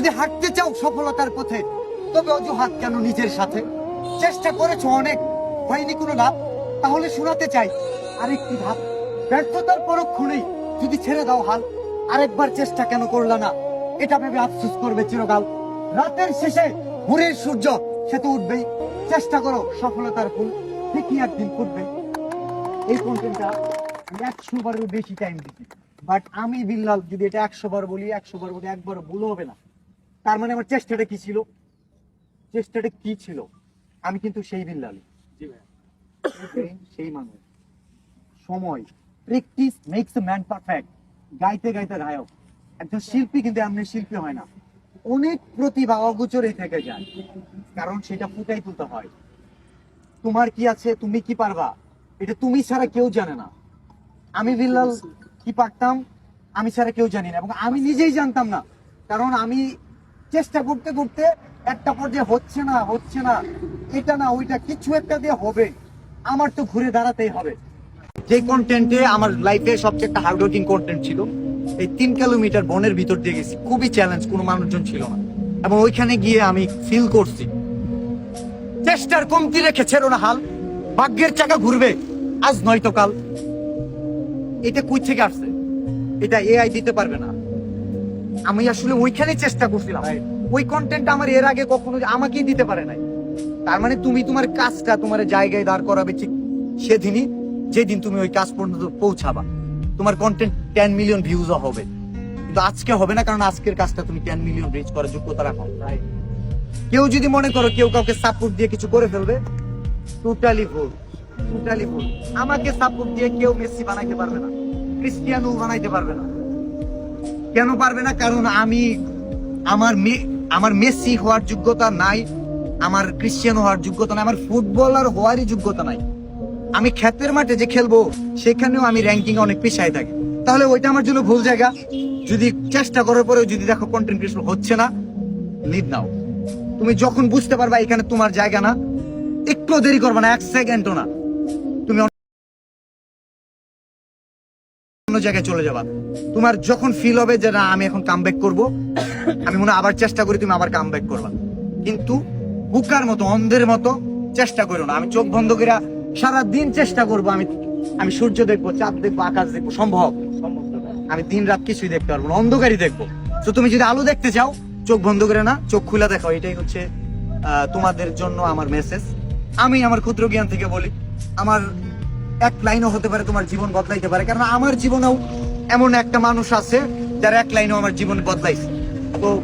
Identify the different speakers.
Speaker 1: যদি হাঁটতে চাও সফলতার পথে, তবে অজুহাত কেন নিজের সাথে? চেষ্টা করেছ অনেক, হয়নি কোনো লাভ? তাহলে শোনাতে চাই, আরেকটি ধাপ। ব্যর্থতার পরক্ষণেই যদি ছেড়ে দাও হাল, আরেকবার চেষ্টা কেন করলা না? এটা ভেবে আফসুস করবে চিরকাল। রাতের শেষে ভোরের সূর্য, সে তো উঠবেই। চেষ্টা করো সফলতার ফুল, ঠিকই একদিন করবে এই কন্টেন্টটা একশো বারের বেশি টাইম দিচ্ছি বাট আমি বিল্লাল, যদি এটা একশো বার বলি, একশো বার বলি একবার ভুল হবে না। তার মানে আমার চেষ্টাটা কি ছিল? চেষ্টাটা কি ছিল? আমি কিন্তু সেই বিল্লাল। সেই- সেই মানুষ। সময়। Practice makes a man perfect গাইতে গাইতে গায়ক। একজন শিল্পী কিন্তু এমনি শিল্পী হয় না। অনেক প্রতিভা অগোচরে থেকে যায়। কারণ সেটা ফুটাই তুলতে হয়। তোমার কি আছে? তুমি কি পারবা? এটা তুমি ছাড়া কেউ জানে না। আমি বিল্লাল কি পারতাম? আমি ছাড়া কেউ জানি না। এবং আমি নিজেই জানতাম না। কারণ আমি চেষ্টা করতে করতে একটা পর্যায়ে হচ্ছে না হচ্ছে না। এটা না, ওইটা কিছু একটা দিয়ে হবে। আমার তো ঘুরে দাঁড়াতেই হবে। যে কন্টেন্টে আমার লাইফে সবচেয়ে একটা হার্ড ওয়ার্কিং কন্টেন্ট ছিল, এই তিন কিলোমিটার বনের ভিতর দিয়ে গেছি। খুবই চ্যালেঞ্জ কোনো মানুষজন ছিল না। এবং ওইখানে গিয়ে আমি ফিল করছি। চেষ্টার কমতি রেখেছে না হাল। ভাগ্যের চাকা ঘুরবে। আজ নয়তো কাল। এটা কই থেকে আসছে? এটা এআই দিতে পারবে না। আমি আসলে ওইখানে চেষ্টা করছিলাম। ওই কন্টেন্ট আমার এর আগে কখনো আমাকেই দিতে পারে নাই। তার মানে তুমি তোমার কাজটা তোমার জায়গায় দাঁড় করাবে ঠিক সেদিনই যেদিন তুমি ওই কাজ পর্যন্ত পৌঁছাবা। তোমার কন্টেন্ট টেন মিলিয়ন ভিউজও হবে। কিন্তু আজকে হবে না কারণ আজকের কাজটা তুমি টেন মিলিয়ন রিচ করার যোগ্যতা রাখো। কেউ যদি মনে করো কেউ কাউকে সাপোর্ট দিয়ে কিছু করে ফেলবে টোটালি ভুল টোটালি ভুল। আমাকে সাপোর্ট দিয়ে কেউ মেসি বানাইতে পারবে না ক্রিস্টিয়ানো বানাইতে পারবে না। কেন পারবে না? কারণ আমি আমার আমার মেসি হওয়ার যোগ্যতা নাই, আমার ক্রিশ্চিয়ান হওয়ার যোগ্যতা নাই, আমার ফুটবলার হওয়ারই যোগ্যতা নাই। আমি ক্ষেতের মাঠে যে খেলব, সেখানেও আমি র্যাঙ্কিং অনেক পিছায় থাকি। তাহলে ওইটা আমার জন্য ভুল জায়গা। যদি চেষ্টা করার পরেও যদি দেখো কন্টেন্ট ক্রিয়েশন হচ্ছে না লিড নাও। তুমি যখন বুঝতে পারবা এখানে তোমার জায়গা না, একটু দেরি করবে না, এক সেকেন্ডও না। জায়গায় চলে যাবা। তোমার যখন ফিল হবে যে না, আমি এখন কাম করব, আমি মনে আবার চেষ্টা করি তুমি আবার কাম ব্যাক করবা। কিন্তু বুকার মতো, অন্ধের মতো চেষ্টা করো না। আমি চোখ বন্ধ করে সারা দিন চেষ্টা করব, আমি আমি সূর্য দেখব, চাঁদ দেখব, আকাশ দেখব, সম্ভব। আমি দিন রাত কিছুই দেখতে পারব না, অন্ধকারই দেখব। তো তুমি যদি আলো দেখতে চাও, চোখ বন্ধ করে না, চোখ খুলে দেখো এটাই হচ্ছে তোমাদের জন্য আমার মেসেজ আমি আমার ক্ষুদ্র জ্ঞান থেকে বলি, আমার এক লাইনও হতে পারে, তোমার জীবন বদলাইতে পারে। কারণ আমার জীবনেও এমন একটা মানুষ আছে যারা এক লাইনও আমার জীবন বদলাইছে। তো